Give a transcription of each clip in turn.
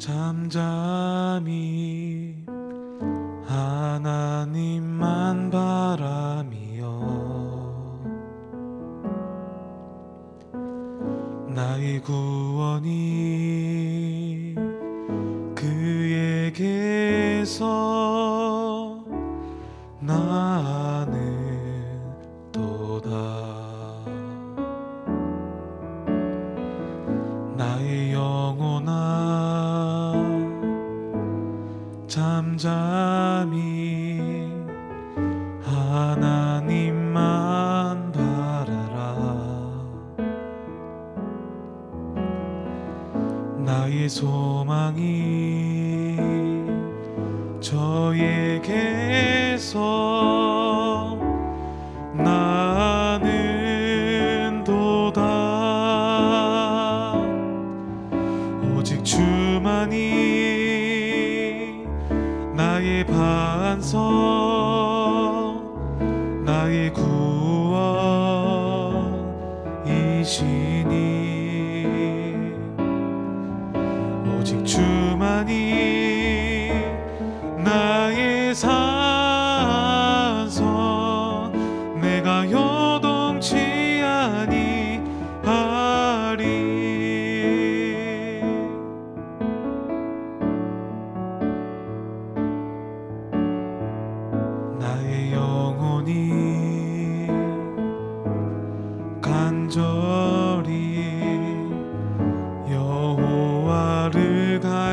잠잠히 하나님만 바람이여 나의 구원이 잠잠히 하나님만 바라라. 나의 소망이 저에게서 반석 나의 구원이시니. 오직 주만이 나의 산 여호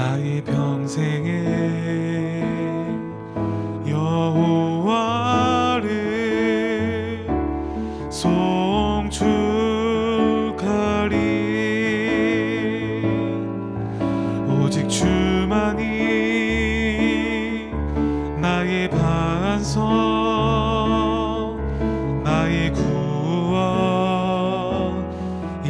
나의 평생에 여호와를 송축하리. 오직 주만이 나의 반석 나의 구원이시니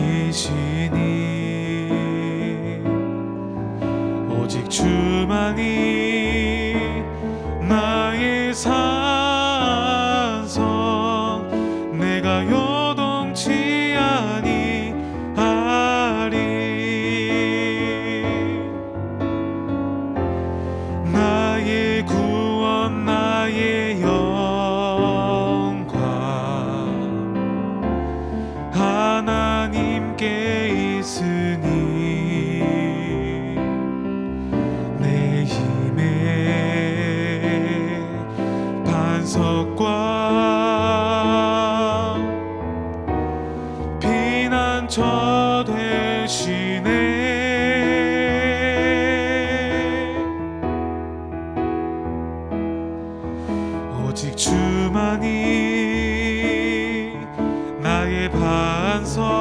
주 저 대신에 오직 주만이 나의 반성.